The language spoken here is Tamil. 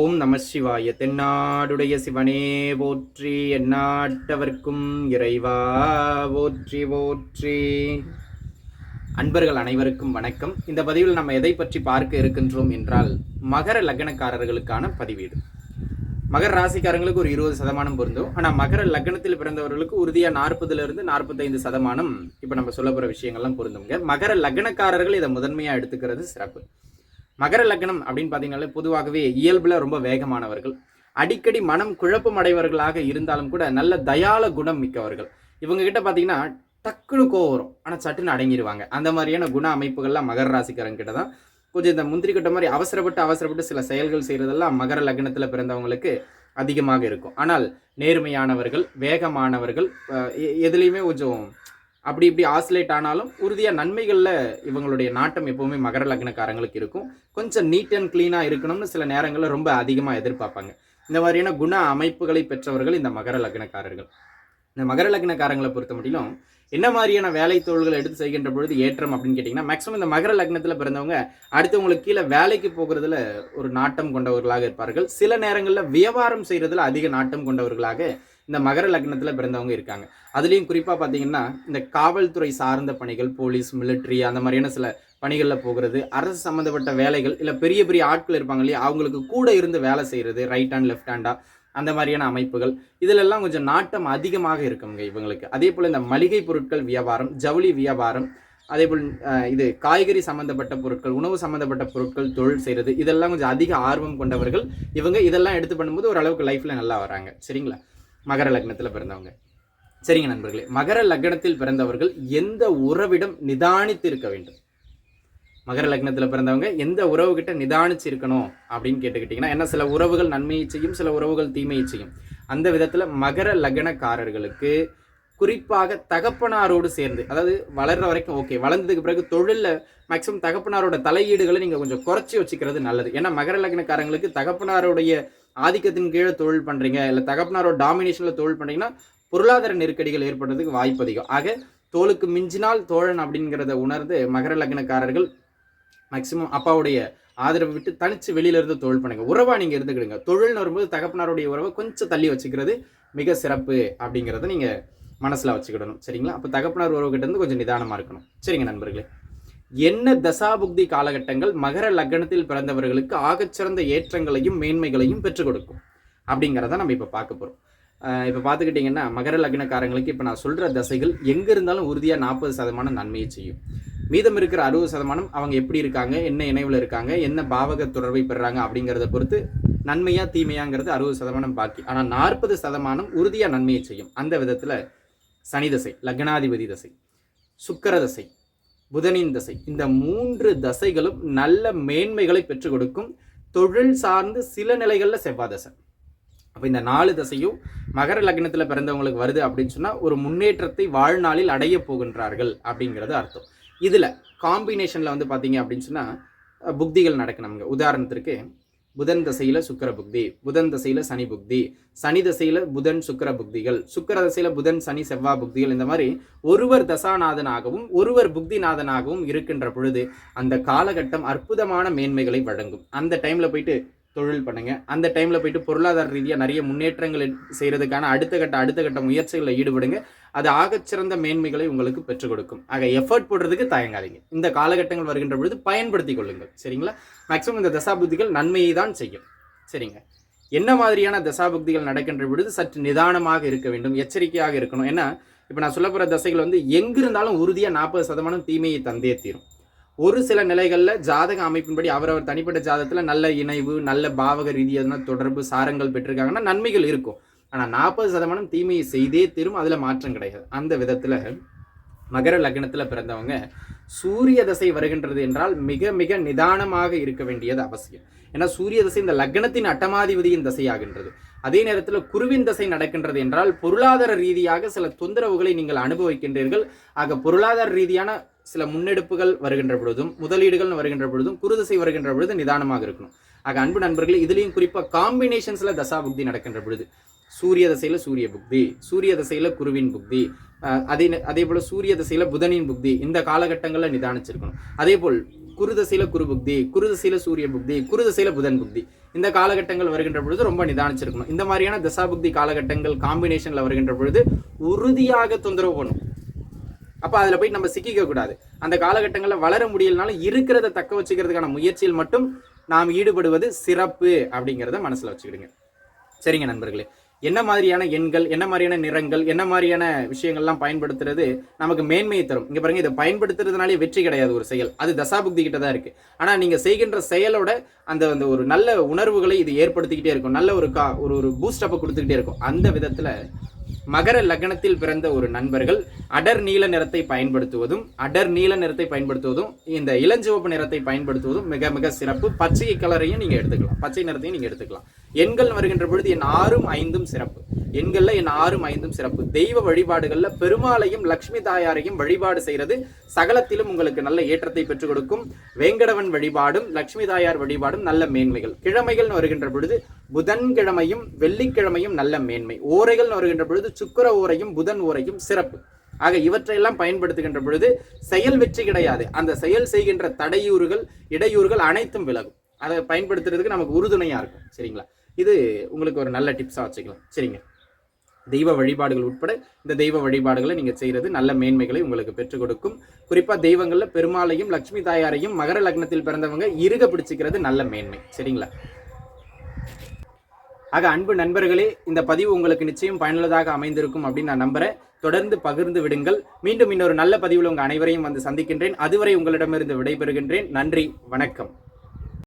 ஓம் நம சிவாய. தென்னாடுடைய சிவனே போற்றி. எந்நாட்டவர்க்கும் இறைவா போற்றி போற்றி. அன்பர்கள் அனைவருக்கும் வணக்கம். இந்த பதிவில் நம்ம எதை பற்றி பார்க்க இருக்கின்றோம் என்றால் மகர லக்னக்காரர்களுக்கான பதிவீடு. மகர ராசிக்காரங்களுக்கு ஒரு இருபது சதமானம் பொருந்தும். ஆனால் மகர லக்னத்தில் பிறந்தவர்களுக்கு உறுதியாக நாற்பதுலேருந்து நாற்பத்தைந்து சதமானம் இப்போ நம்ம சொல்ல போகிற விஷயங்கள்லாம் பொருந்துங்க மகர லக்னக்காரர்கள் இதை முதன்மையாக எடுத்துக்கிறது சிறப்பு. மகர லக்னம் அப்படின்னு பார்த்தீங்கன்னாலே பொதுவாகவே இயல்பில் ரொம்ப வேகமானவர்கள். அடிக்கடி மனம் குழப்பம் அடைவர்களாக இருந்தாலும் கூட நல்ல தயால குணம் மிக்கவர்கள். இவங்க கிட்ட பார்த்தீங்கன்னா டக்குனு கோவம் வரும். ஆனால் சட்டுன்னு அடங்கிடுவாங்க அந்த மாதிரியான குண அமைப்புகள்லாம் மகர ராசிக்காரங்க கிட்ட தான். கொஞ்சம் இந்த முந்திரி கட்ட மாதிரி அவசரப்பட்டு அவசரப்பட்டு சில செயல்கள் செய்கிறதெல்லாம் மகர லக்னத்தில் பிறந்தவங்களுக்கு அதிகமாக இருக்கும். ஆனால் நேர்மையானவர்கள் வேகமானவர்கள் எதுலேயுமே கொஞ்சம் அப்படி இப்படி ஆசிலேட் ஆனாலும் உறுதியாக நன்மைகளில் இவங்களுடைய நாட்டம் எப்போவுமே மகர லக்னக்காரங்களுக்கு இருக்கும். கொஞ்சம் நீட் அண்ட் க்ளீனாக இருக்கணும்னு சில நேரங்களில் ரொம்ப அதிகமாக எதிர்பார்ப்பாங்க. இந்த மாதிரியான குண அமைப்புகளை பெற்றவர்கள் இந்த மகர லக்னக்காரர்கள். இந்த மகர லக்னக்காரங்களை பொறுத்த மட்டும் என்ன மாதிரியான வேலை தொழில்களை எடுத்து செய்கின்ற பொழுது ஏற்றம் அப்படின்னு கேட்டிங்கன்னா மேக்ஸிமம் இந்த மகர லக்னத்தில் பிறந்தவங்க அடுத்தவங்களுக்கு கீழே வேலைக்கு போகிறதுல ஒரு நாட்டம் கொண்டவர்களாக இருப்பார்கள். சில நேரங்களில் வியாபாரம் செய்கிறதுல அதிக நாட்டம் கொண்டவர்களாக இந்த மகர லக்னத்தில் பிறந்தவங்க இருக்காங்க. அதுலேயும் குறிப்பாக பார்த்தீங்கன்னா இந்த காவல்துறை சார்ந்த பணிகள் போலீஸ் மிலிட்ரி அந்த மாதிரியான சில பணிகளில் போகிறது அரசு சம்மந்தப்பட்ட வேலைகள் இல்லை பெரிய பெரிய ஆட்கள் இருப்பாங்க இல்லையா அவங்களுக்கு கூட இருந்து வேலை செய்கிறது ரைட் ஹேண்ட் லெஃப்ட் ஹேண்டாக அந்த மாதிரியான அமைப்புகள். இதிலெல்லாம் கொஞ்சம் நாட்டம் அதிகமாக இருக்குங்க இவங்களுக்கு. அதே போல் இந்த மளிகை பொருட்கள் வியாபாரம் ஜவுளி வியாபாரம் அதே போல் இது காய்கறி சம்மந்தப்பட்ட பொருட்கள் உணவு சம்மந்தப்பட்ட பொருட்கள் தொழில் செய்கிறது இதெல்லாம் கொஞ்சம் அதிக ஆர்வம் கொண்டவர்கள் இவங்க. இதெல்லாம் எடுத்து பண்ணும்போது ஓரளவுக்கு லைஃப்பில் நல்லா வராங்க. சரிங்களா? மகர லக்னத்தில் பிறந்தவங்க. சரிங்க நண்பர்களே மகர லக்னத்தில் பிறந்தவர்கள் எந்த உறவிடம் நிதானித்து இருக்க வேண்டும்? மகர லக்னத்தில் பிறந்தவங்க எந்த உறவுகிட்ட நிதானிச்சு இருக்கணும் அப்படின்னு கேட்டுக்கிட்டிங்கன்னா என்ன சில உறவுகள் நன்மையை செய்யும் சில உறவுகள் தீமையை செய்யும். அந்த விதத்தில் மகர லக்னக்காரர்களுக்கு குறிப்பாக தகப்பனாரோடு சேர்ந்து அதாவது வளர்ற வரைக்கும் ஓகே வளர்ந்ததுக்கு பிறகு தொழிலில் மேக்ஸிமம் தகப்பனாரோட தலையீடுகளை நீங்கள் கொஞ்சம் குறைச்சி வச்சுக்கிறது நல்லது. ஏன்னா மகர லக்னக்காரங்களுக்கு தகப்பனாருடைய ஆதிக்கத்தின் கீழே தொழில் பண்ணுறீங்க இல்லை தகப்பனாரோட டாமினேஷனில் தொழில் பண்ணுறீங்கன்னா பொருளாதார நெருக்கடிகள் ஏற்படுறதுக்கு வாய்ப்பு அதிகம். ஆக தோலுக்கு மிஞ்சினால் தோழன் அப்படிங்கிறத உணர்ந்து மகர லக்னக்காரர்கள் மேக்சிமம் அப்பாவுடைய ஆதரவை விட்டு தனிச்சு வெளியில இருந்து தொழில் பண்ணுங்க. உறவா நீங்க இருந்துக்கிடுங்க. தொழில்னு வரும்போது தகப்பனாருடைய உறவை கொஞ்சம் தள்ளி வச்சுக்கிறது மிக சிறப்பு அப்படிங்கிறத நீங்க மனசுல வச்சுக்கிடணும். சரிங்களா? அப்போ தகப்பனார் உறவுகிட்ட இருந்து கொஞ்சம் நிதானமா இருக்கணும். சரிங்க நண்பர்களே. என்ன தசாபுக்தி காலகட்டங்கள் மகர லக்னத்தில் பிறந்தவர்களுக்கு ஆகச்சிறந்த ஏற்றங்களையும் மேன்மைகளையும் பெற்றுக் கொடுக்கும். அப்படிங்கிறத நம்ம இப்போ பார்க்க போகிறோம் இப்போ பார்த்துக்கிட்டிங்கன்னா மகர லக்னக்காரங்களுக்கு இப்போ நான் சொல்கிற தசைகள் எங்கே இருந்தாலும் உறுதியாக நாற்பது சதமானம் நன்மையை செய்யும். மீதம் இருக்கிற அறுபது சதமானம் அவங்க எப்படி இருக்காங்க என்ன இணைவில் இருக்காங்க என்ன பாவக தொடர்பை பெறுறாங்க அப்படிங்கிறத பொறுத்து நன்மையா தீமையாங்கிறது அறுபது சதமானம் பாக்கி. ஆனால் நாற்பது சதமானம் உறுதியாக நன்மையை செய்யும். அந்த விதத்தில் சனி தசை லக்னாதிபதி தசை சுக்கர தசை புதனின் தசை. இந்த மூன்று தசைகளும் நல்ல மேன்மைகளை பெற்றுக் கொடுக்கும். தொழில் சார்ந்து சில நிலைகளில் செவ்வாய் தசை அப்போ இந்த நாலு தசையும் மகர லக்னத்தில் பிறந்தவங்களுக்கு வருது அப்படின்னு சொன்னால் ஒரு முன்னேற்றத்தை வாழ்நாளில் அடைய போகின்றார்கள் அப்படிங்கிறது அர்த்தம். இதில் காம்பினேஷனில் வந்து பார்த்தீங்க அப்படின்னு சொன்னால் புக்திகள் நடக்கும் உதாரணத்திற்கு புதன் தசையில் சுக்கிர புக்தி புதன் தசையில் சனி புக்தி சனி தசையில் புதன் சுக்கிர புக்திகள் சுக்கர தசையில் புதன் சனி செவ்வா புக்திகள் இந்த மாதிரி ஒருவர் தசாநாதனாகவும் ஒருவர் புக்திநாதனாகவும் இருக்கின்ற பொழுது அந்த காலகட்டம் அற்புதமான மேன்மைகளை வழங்கும். அந்த டைமில் போயிட்டு தொழில் பண்ணுங்க. அந்த டைமில் போயிட்டு பொருளாதார ரீதியாக நிறைய முன்னேற்றங்கள் செய்கிறதுக்கான அடுத்த கட்ட அடுத்த கட்ட முயற்சிகளில் ஈடுபடுங்க. அது ஆகச்சிறந்த மேன்மைகளை உங்களுக்கு பெற்றுக் கொடுக்கும். ஆக எஃபர்ட் போடுறதுக்கு தயங்காதீங்க. இந்த காலகட்டங்கள் வருகின்ற பொழுது பயன்படுத்திக் கொள்ளுங்கள். சரிங்களா? மேக்ஸிமம் இந்த தசாபுத்திகள் நன்மையை தான் செய்யும். சரிங்க? என்ன மாதிரியான தசாபுக்திகள் நடக்கின்ற பொழுது சற்று நிதானமாக இருக்க வேண்டும் எச்சரிக்கையாக இருக்கணும்? ஏன்னா இப்போ நான் சொல்ல போகிற தசைகள் வந்து எங்கிருந்தாலும் உறுதியாக நாற்பது சதமானம் தீமையை தந்தே தீரும். ஒரு சில நிலைகளில் ஜாதக அமைப்பின்படி அவரவர் தனிப்பட்ட ஜாதகத்தில் நல்ல இணைவு நல்ல பாவக ரீதியான தொடர்பு சாரங்கள் பெற்றிருக்காங்கன்னா நன்மைகள் இருக்கும். ஆனால் நாற்பது சதமானம் தீமையை செய்தே தீரும் அதில் மாற்றம் கிடையாது. அந்த விதத்தில் மகர லக்னத்தில் பிறந்தவங்க சூரிய தசை வருகின்றது என்றால் மிக மிக நிதானமாக இருக்க வேண்டியது அவசியம். ஏன்னா சூரிய தசை இந்த லக்னத்தின் அட்டமாதிபதியின் தசையாகின்றது. அதே நேரத்தில் குருவின் தசை நடக்கின்றது என்றால் பொருளாதார ரீதியாக சில தொந்தரவுகளை நீங்கள் அனுபவிக்கின்றீர்கள். ஆக பொருளாதார ரீதியான சில முன்னெடுப்புகள் வருகின்ற பொழுதும் முதலீடுகள் வருகின்ற பொழுதும் குருதசை வருகின்ற பொழுது நிதானமாக இருக்கணும். ஆக அன்பு நண்பர்களே இதுலேயும் குறிப்பாக காம்பினேஷன்ஸில் தசாபுக்தி நடக்கின்ற பொழுது சூரிய தசையில் சூரிய புக்தி சூரிய தசையில் குருவின் புக்தி அதே அதே போல் சூரிய தசையில் புதனின் புக்தி இந்த காலகட்டங்களில் நிதானிச்சிருக்கணும். அதே போல் குருதசையில் குரு புக்தி குருதசையில் சூரிய புக்தி குருதசையில் புதன் புக்தி இந்த காலகட்டங்கள் வருகின்ற பொழுது ரொம்ப நிதானிச்சிருக்கணும். இந்த மாதிரியான தசாபுக்தி காலகட்டங்கள் காம்பினேஷனில் வருகின்ற பொழுது உறுதியாக தொந்தரவு பண்ணும் அப்போ அதில் போய் நம்ம சிக்கிக்க கூடாது. அந்த காலகட்டங்களில் வளர முடியலனாலும் இருக்கிறத தக்க வச்சுக்கிறதுக்கான முயற்சியில் மட்டும் நாம் ஈடுபடுவது சிறப்பு அப்படிங்கிறத மனசில் வச்சுக்கிடுங்க. சரிங்க நண்பர்களே. என்ன மாதிரியான எண்கள் என்ன மாதிரியான நிறங்கள் என்ன மாதிரியான விஷயங்கள்லாம் பயன்படுத்துறது நமக்கு மேன்மையை தரும். இங்க பாருங்க இதை பயன்படுத்துறதுனாலே வெற்றி கிடையாது ஒரு செயல். அது தசாபுக்தி கிட்ட தான் இருக்கு. ஆனா நீங்க செய்கின்ற செயலோட அந்த அந்த ஒரு நல்ல உணர்வுகளை இது ஏற்படுத்திக்கிட்டே இருக்கும். நல்ல ஒரு கா ஒரு ஒரு பூஸ்டப்பை கொடுத்துக்கிட்டே இருக்கும். அந்த விதத்துல மகர லக்னத்தில் பிறந்த ஒரு நண்பர்கள் அடர் நீல நிறத்தை பயன்படுத்துவதும் அடர் நீல நிறத்தை பயன்படுத்துவதும் இந்த இளஞ்சிவப்பு நிறத்தை பயன்படுத்துவதும் மிக மிக சிறப்பு. பச்சை கலரையும் நீங்கள் எடுத்துக்கலாம். பச்சை நிறத்தையும் நீங்கள் எடுத்துக்கலாம். எண்கள் வருகின்ற பொழுது என் ஆறும் ஐந்தும் சிறப்பு. எண்கள்ல என் ஆறும் ஐந்தும் சிறப்பு. தெய்வ வழிபாடுகள்ல பெருமாளையும் லக்ஷ்மி தாயாரையும் வழிபாடு செய்யறது சகலத்திலும் உங்களுக்கு நல்ல ஏற்றத்தை பெற்றுக் கொடுக்கும். வேங்கடவன் வழிபாடும் லக்ஷ்மி தாயார் வழிபாடும் நல்ல மேன்மைகள். கிழமைகள் வருகின்ற பொழுது புதன்கிழமையும் வெள்ளிக்கிழமையும் நல்ல மேன்மை. ஓரைகள் வருகின்ற பொழுது சுக்கர ஓரையும் புதன் ஓரையும் சிறப்பு. ஆக இவற்றையெல்லாம் பயன்படுத்துகின்ற பொழுது செயல் வெற்றி கிடையாது. அந்த செயல் செய்கின்ற தடையூறுகள் இடையூறுகள் அனைத்தும் விலகும். அதை பயன்படுத்துறதுக்கு நமக்கு உறுதுணையா இருக்கும். சரிங்களா? இது உங்களுக்கு ஒரு நல்ல டிப்ஸாக வச்சுக்கலாம். சரிங்க. தெய்வ வழிபாடுகள் உட்பட இந்த தெய்வ வழிபாடுகளை நீங்கள் செய்கிறது நல்ல மேன்மைகளை உங்களுக்கு பெற்றுக் கொடுக்கும். குறிப்பாக தெய்வங்களில் பெருமாளையும் லட்சுமி தாயாரையும் மகர லக்னத்தில் பிறந்தவங்க இருக பிடிச்சிக்கிறது நல்ல மேன்மை. சரிங்களா? ஆக அன்பு நண்பர்களே இந்த பதிவு உங்களுக்கு நிச்சயம் பயனுள்ளதாக அமைந்திருக்கும் அப்படின்னு நான் நம்புகிறேன் தொடர்ந்து பகிர்ந்து விடுங்கள். மீண்டும் இன்னொரு நல்ல பதிவில் உங்கள் அனைவரையும் வந்து சந்திக்கின்றேன். அதுவரை உங்களிடமிருந்து விடைபெறுகின்றேன். நன்றி வணக்கம்.